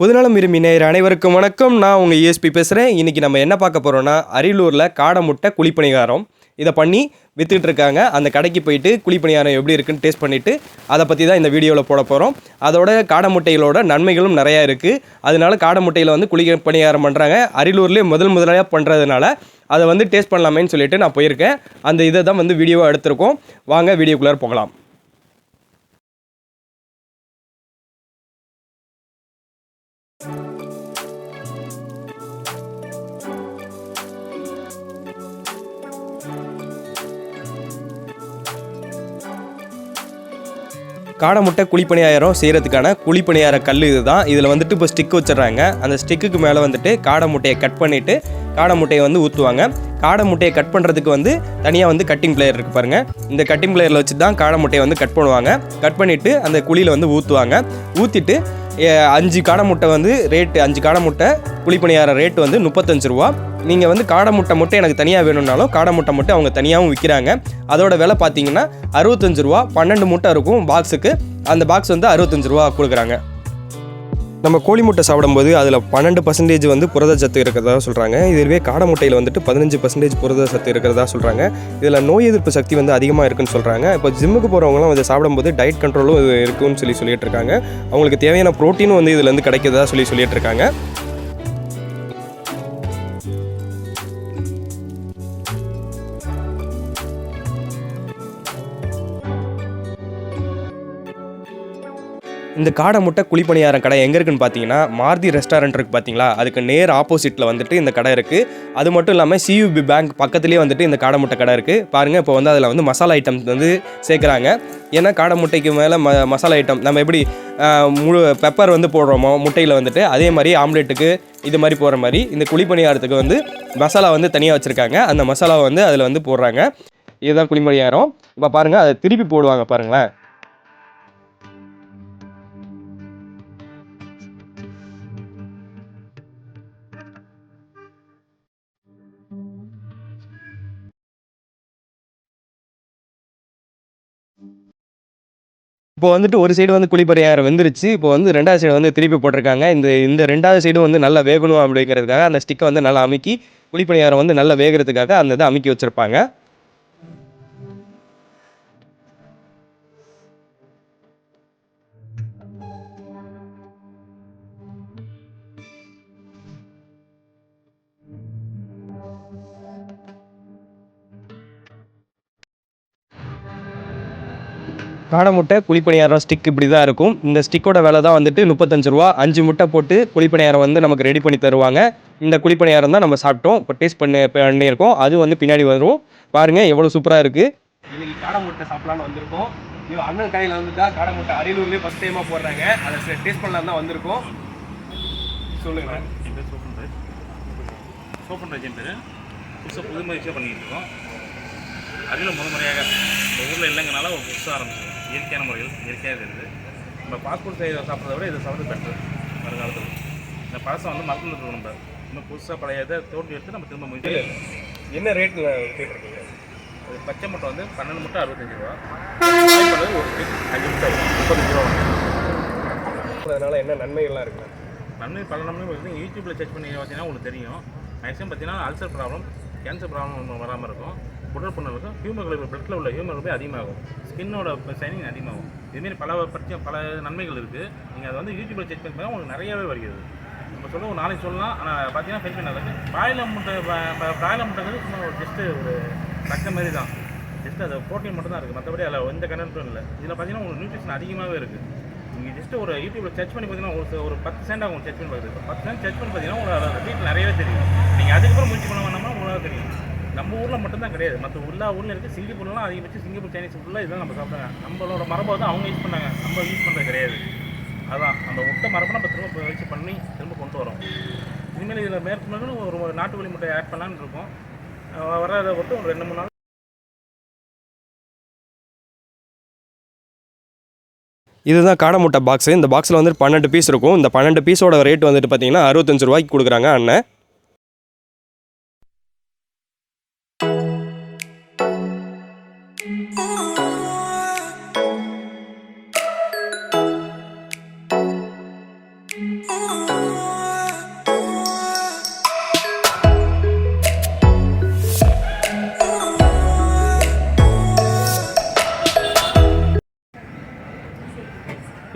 புதுநலம் விரும்பி நேயர் அனைவருக்கும் வணக்கம். நான் உங்கள் இஎஸ்பி பேசுகிறேன் இன்றைக்கி நம்ம என்ன பார்க்க போகிறோன்னா அரியலூரில் காடை முட்டை குழிப்பணிகாரம் இதை பண்ணி வித்துக்கிட்டு இருக்காங்க. அந்த கடைக்கு போயிட்டு குழிப்பணியாரம் எப்படி இருக்குன்னு டேஸ்ட் பண்ணிவிட்டு அதை பற்றி தான் இந்த வீடியோவில் போட போகிறோம் அதோட காடை முட்டைகளோட நன்மைகளும் நிறையா இருக்குது அதனால காடை முட்டையில் வந்து குழி பணியாரம் பண்ணுறாங்க அரியலூர்லேயே முதல் முதலாக பண்ணுறதுனால அதை வந்து டேஸ்ட் பண்ணலாமேன்னு சொல்லிட்டு நான் போயிருக்கேன். அந்த இதை தான் வந்து வீடியோவாக எடுத்திருக்கோம். வாங்க வீடியோக்குள்ளே போகலாம். காடை முட்டை குழிப்பணியாயிரம் செய்கிறதுக்கான குழிப்பணியார கல் இது தான் இதில் வந்துட்டு இப்போ ஸ்டிக் வச்சிடுறாங்க. அந்த ஸ்டிக்குக்கு மேலே வந்துட்டு காடை முட்டையை கட் பண்ணிவிட்டு காடை முட்டையை வந்து ஊற்றுவாங்க காடை முட்டையை கட் பண்ணுறதுக்கு வந்து தனியாக வந்து கட்டிங் பிளேயர் இருக்குது பாருங்கள் இந்த கட்டிங் பிளேயரில் வச்சு தான் காடை முட்டையை வந்து கட் பண்ணுவாங்க. கட் பண்ணிவிட்டு அந்த குழியில் வந்து ஊற்றுவாங்க ஊற்றிட்டு அஞ்சு காடை முட்டை வந்து ரேட்டு அஞ்சு காடை முட்டை குழிப்பணியார ரேட்டு வந்து முப்பத்தஞ்சு ரூபா. நீங்கள் வந்து காடை முட்டை மட்டும் எனக்கு தனியாக வேணும்னாலும் காடை முட்டை மட்டும் அவங்க தனியாகவும் விற்கிறாங்க அதோட விலை பார்த்தீங்கன்னா அறுபத்தஞ்சு ரூபா பன்னெண்டு முட்டை இருக்கும் பாக்ஸுக்கு அந்த பாக்ஸ் வந்து அறுபத்தஞ்சு ரூபா கொடுக்குறாங்க. நம்ம கோழி முட்டை சாப்பிடும்போது அதில் பன்னெண்டு பர்சன்டேஜ் வந்து புரத சத்து இருக்கிறதா சொல்கிறாங்க இதுவே காடை முட்டையில் வந்துட்டு பதினஞ்சு பர்சன்டேஜ் புரத சத்து இருக்கிறதா சொல்கிறாங்க இதில் நோய் எதிர்ப்பு சக்தி வந்து அதிகமாக இருக்குன்னு சொல்கிறாங்க இப்போ ஜிம்முக்கு போகிறவங்களாம் இதை சாப்பிடும்போது டயட் கண்ட்ரோலும் இது இருக்குன்னு சொல்லி சொல்லிட்டு இருக்காங்க. அவங்களுக்கு தேவையான ப்ரோட்டீனும் வந்து இதுலேருந்து கிடைக்கிறதா சொல்லி சொல்லிட்டு இருக்காங்க. இந்த காடை முட்டை குழிப்பணியாரம் கடை எங்கே இருக்குன்னு பார்த்தீங்கன்னா மாருதி ரெஸ்டாரண்ட் இருக்குது பார்த்தீங்களா அதுக்கு நேர் ஆப்போசிட்டில் வந்துட்டு இந்த கடை இருக்குது அது மட்டும் இல்லாமல் சியூபி பேங்க் பக்கத்துலேயே வந்துட்டு இந்த காடை முட்டை கடை இருக்குது பாருங்கள் இப்போ வந்து அதில் வந்து மசாலா ஐட்டம் வந்து சேர்க்குறாங்க. ஏன்னா காடை முட்டைக்கு மேலே ம மசாலா ஐட்டம் நம்ம எப்படி முழு பெப்பர் வந்து போடுறோமோ முட்டையில் வந்துட்டு அதே மாதிரி ஆம்லேட்டுக்கு இது மாதிரி போடுற மாதிரி இந்த குழிப்பணியாரத்துக்கு வந்து மசாலா வந்து தனியாக வச்சுருக்காங்க. அந்த மசாலாவை வந்து அதில் வந்து போடுறாங்க. இதுதான் குழிப்பணியாரம். இப்போ பாருங்கள் அதை திருப்பி போடுவாங்க பாருங்களேன். இப்போ வந்துட்டு ஒரு சைடு வந்து குழிப்பணியாரம் வந்துருச்சு. இப்போ வந்து ரெண்டாவது சைடு வந்து திருப்பி போட்டிருக்காங்க. இந்த இந்த ரெண்டாவது சைடும் வந்து நல்லா வேகணும் அப்படிங்கிறதுக்காக அந்த ஸ்டிக்கை வந்து நல்லா அமுக்கி குழிப்பணியாரம் வந்து நல்லா வேகிறதுக்காக அந்த இதை அமுக்கி வச்சுருப்பாங்க. காடை முட்டை குழிப்பணியாரம் ஸ்டிக் இப்படி தான் இருக்கும். இந்த ஸ்டிக்கோட விலை தான் வந்துட்டு முப்பத்தஞ்சு ரூபா. அஞ்சு முட்டை போட்டு குழிப்பணியாரம் வந்து நமக்கு ரெடி பண்ணி தருவாங்க. இந்த குழிப்பணியாரம் தான் நம்ம சாப்பிட்டோம். இப்போ டேஸ்ட் பண்ணி பண்ணியிருக்கோம் அது வந்து பின்னாடி வரும் பாருங்கள் எவ்வளோ சூப்பராக இருக்குது இன்னைக்கு காடை முட்டை சாப்பிடலான்னு வந்திருக்கோம். இது அண்ணன் கடையில் வந்துட்டா காடை முட்டை அரியலூர்லேயே ஃபஸ்ட் டைமாக போடுறாங்க. அதை டேஸ்ட் பண்ணலாம் தான் வந்திருக்கோம். சொல்லுங்கள் சோப்பன் என் பேர் புதுசாக புது முயற்சியாக பண்ணிட்டு இருக்கோம். அரியலும் முத முறையாக. ஊரில் இல்லைங்கனால ஒரு புதுசாக ஆரம்பிச்சோம் இயற்கையான முறையில் இயற்கையாக இருக்குது. நம்ம பாஸ்போர்ட் செய்த சாப்பிட்றத விட இதை சாப்பிட்றது பெட்ரு வருங்காலத்தில். இந்த பழசம் வந்து மறந்து இருக்கணும் நம்ம. இன்னும் புதுசாக பழைய இதை தோண்டி எடுத்து நம்ம திரும்ப முயற்சி என்ன ரேட்டில் கேட்டிருக்கீங்க இது பச்சை முட்டை வந்து பன்னெண்டு முட்டை அறுபத்தஞ்சு ரூபா. ஒரு அஞ்சு முட்டை முப்பத்தஞ்சு ரூபா அதனால என்ன நன்மைகள்லாம் இருக்குண்ணா நன்மை பல நன்மை இருக்குது யூடியூப்பில் செக் பண்ணி பார்த்தீங்கன்னா உங்களுக்கு தெரியும். மேக்ஸிமம் பார்த்தீங்கன்னா அல்சர் ப்ராப்ளம் கேன்சர் ப்ராப்ளம் வராமல் இருக்கும். உடல் புண்ணலுக்கும் ஹியூமன் பிளட்டில் உள்ள ஹியூமன் அதிகமாகும். ஸ்கின்னோட ஷைனிங் அதிகமாகும். இதுமாரி பல பற்றிய பல நன்மைகள் இருக்குது நீங்கள் அதை வந்து யூடியூப்பில் செக் பண்ணி பார்த்தா உங்களுக்கு நிறையவே வருகிறது. நம்ம சொல்ல ஒரு நாளைக்கு சொல்லலாம். ஆனால் பார்த்தீங்கன்னா பென்ஷன் நல்லது பிராய்லர் முட்டை பிராய்லர் முட்டைங்கிறது சும்மா ஒரு ஜஸ்ட்டு ஒரு தக்க மாதிரி தான். ஜஸ்ட் அது ப்ரோட்டீன் மட்டும் தான் இருக்குது மற்றபடி அதில் எந்த கண்டென்ட்டும் இல்லை. இதில் பார்த்தீங்கன்னா உங்களுக்கு நியூட்ரிஷன் அதிகமாகவே இருக்குது நீங்கள் ஜஸ்ட் ஒரு யூடியூப்பில் சர்ச் பண்ணி பார்த்தீங்கன்னா ஒரு ஒரு பத்து சென்ட் ஆகும் சர்ச் பண்ணி பார்க்குறது பத்து சென்ட் சர்ச் பண்ணி பார்த்தீங்கன்னா உங்களுக்கு வீட்டில் நிறையவே தெரியும். நீங்கள் அதுக்கப்புறம் முயற்சி பண்ண வேணாமா உங்களுக்கு தெரியும். நம்ம ஊரில் மட்டும்தான் கிடையாது. மற்ற எல்லா ஊரில் இருக்குது சிங்கப்பூர்லாம் அதிகபட்சம் சிங்கப்பூர் சைனீஸ் ஃபுல்லாக இதெல்லாம் நம்ம சாப்பிட்டாங்க நம்மளோட மரபை வந்து அவங்க யூஸ் பண்ணாங்க. நம்ம யூஸ் பண்ணுறது கிடையாது. அதான். நம்ம ஒட்ட மரபை நம்ம திரும்ப முயற்சி பண்ணி திரும்ப கொண்டு வரோம். இனிமேல் இதில் மேற்கொண்டு ஒரு நாட்டுக்கோழி முட்டை ஆட் பண்ணலான்னு இருக்கோம். வர வர்றதை பொறுத்து ஒரு ரெண்டு மூணு நாள் இதுதான் காடை முட்டை பாக்ஸு இந்த பாக்ஸில் வந்துட்டு பன்னெண்டு பீஸ் இருக்கும். இந்த பன்னெண்டு பீஸோட ரேட் வந்துட்டு பார்த்தீங்கன்னா அறுபத்தஞ்சு ரூபாய்க்கு கொடுக்குறாங்க அண்ணன்.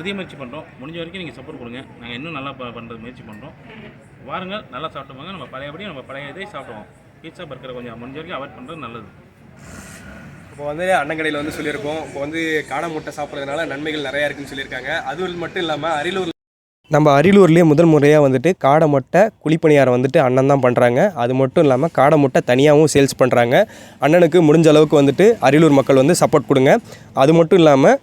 புதிய முயற்சி பண்ணுறோம் முடிஞ்ச வரைக்கும் நீங்கள் சப்போர்ட் கொடுங்க. நாங்கள் இன்னும் நல்லா ப பண்ணுறது முயற்சி பண்ணுறோம் வாருங்கள் நல்லா சாப்பிட்டுவாங்க நம்ம பழையபடி நம்ம பழைய இதை சாப்பிடுவோம். பீட்சா பர்கரை கொஞ்சம் முடிஞ்ச வரைக்கும் அவாய்ட் பண்ணுறது நல்லது. இப்போ வந்து அண்ணன் கடையில் வந்து சொல்லியிருக்கோம். இப்போ வந்து காடை முட்டை சாப்பிட்றதுனால நன்மைகள் நிறையா இருக்குன்னு சொல்லியிருக்காங்க. அது மட்டும் இல்லாமல் அரியலூர் நம்ம அரியலூர்லேயே முதல் முறையாக வந்துட்டு காடை முட்டை குழிப்பணியாரம் வந்துட்டு அண்ணன் தான் பண்ணுறாங்க அது மட்டும் இல்லாமல் காடை முட்டை தனியாகவும் சேல்ஸ் பண்ணுறாங்க அண்ணனுக்கு முடிஞ்ச அளவுக்கு வந்துட்டு அரியலூர் மக்கள் வந்து சப்போர்ட் கொடுங்க. அது மட்டும் இல்லாமல்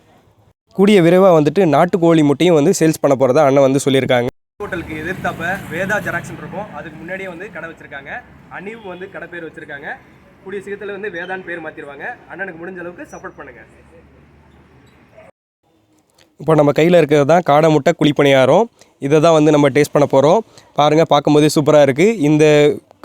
கூடிய விரைவாக வந்துட்டு நாட்டுக்கோழி முட்டையும் வந்து சேல்ஸ் பண்ண போகிறதா அண்ணன் வந்து சொல்லியிருக்காங்க. ஹோட்டலுக்கு எதிர்த்தாப்ப வேதா ஜெராக்ஸ் இருக்கும். அதுக்கு முன்னாடியே வந்து கடை வச்சிருக்காங்க. அனிவு வந்து கடை பேர் வச்சிருக்காங்க. கூடிய சீக்கிரத்தில் வந்து வேதான்னு பேர் மாற்றிடுவாங்க அண்ணனுக்கு முடிஞ்ச அளவுக்கு சப்போர்ட் பண்ணுங்க. இப்போ நம்ம கையில் இருக்கிறது தான் காடை முட்டை குழிப்பணியாரம். இதை தான் வந்து நம்ம டேஸ்ட் பண்ண போகிறோம் பாருங்கள் பார்க்கும்போதே சூப்பராக இருக்குது இந்த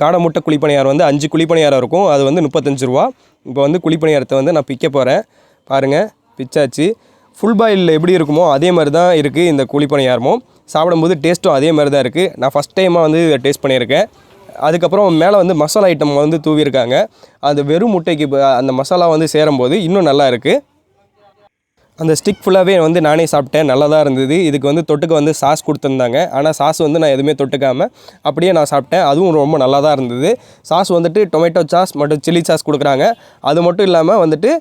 காடை முட்டை குழிப்பணியாரம் வந்து அஞ்சு குழிப்பணியாரம் இருக்கும். அது வந்து முப்பத்தஞ்சு ரூபா. இப்போ வந்து குழிப்பணியாரத்தை வந்து நான் பிக்க போகிறேன் பாருங்கள் பிச்சாச்சு ஃபுல் பாயில் எப்படி இருக்குமோ அதே மாதிரி தான் இருக்குது இந்த குழிப்பணியாரமும் சாப்பிடும்போது டேஸ்ட்டும் அதே மாதிரி தான் இருக்குது நான் ஃபஸ்ட் டைமாக வந்து இதை டேஸ்ட் பண்ணியிருக்கேன். அதுக்கப்புறம் மேலே வந்து மசாலா ஐட்டம் வந்து தூவியிருக்காங்க. அது வெறும் முட்டைக்கு அந்த மசாலா வந்து சேரும்போது இன்னும் நல்லா இருக்குது அந்த ஸ்டிக் ஃபுல்லாகவே வந்து நானே சாப்பிட்டேன். நல்லா தான் இருந்தது. இதுக்கு வந்து தொட்டுக்க வந்து சாஸ் கொடுத்துருந்தாங்க. ஆனால் சாஸ் வந்து நான் எதுவுமே தொட்டுக்காமல் அப்படியே நான் சாப்பிட்டேன். அதுவும் ரொம்ப நல்லா தான் இருந்தது. சாஸ் வந்துட்டு டொமேட்டோ சாஸ் மற்றும் சில்லி சாஸ் கொடுக்குறாங்க. அது மட்டும் இல்லாமல் வந்துட்டு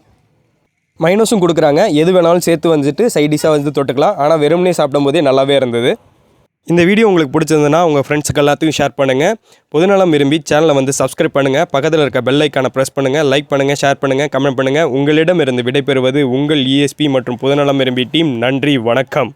மைனஸும் கொடுக்குறாங்க. எது வேணாலும் சேர்த்து வந்துட்டு சைடிஷாக வந்து தொட்டுக்கலாம். ஆனால் வெறுமனே சாப்பிடும்போதே நல்லாவே இருந்தது. இந்த வீடியோ உங்களுக்கு பிடிச்சிருந்ததுன்னா உங்கள் ஃப்ரெண்ட்ஸுக்கு எல்லாத்தையும் ஷேர் பண்ணுங்கள் பொதுநலம் விரும்பி சேனலை வந்து சப்ஸ்கிரைப் பண்ணுங்கள் பக்கத்தில் இருக்க பெல் ஐக்கானை ப்ரெஸ் பண்ணுங்கள் லைக் பண்ணுங்கள் ஷேர் பண்ணுங்கள் கமெண்ட் பண்ணுங்கள் உங்களிடம் இருந்து விடைபெறுவது உங்கள் இஎஸ்பி மற்றும் பொதுநலம் விரும்பி டீம் நன்றி வணக்கம்.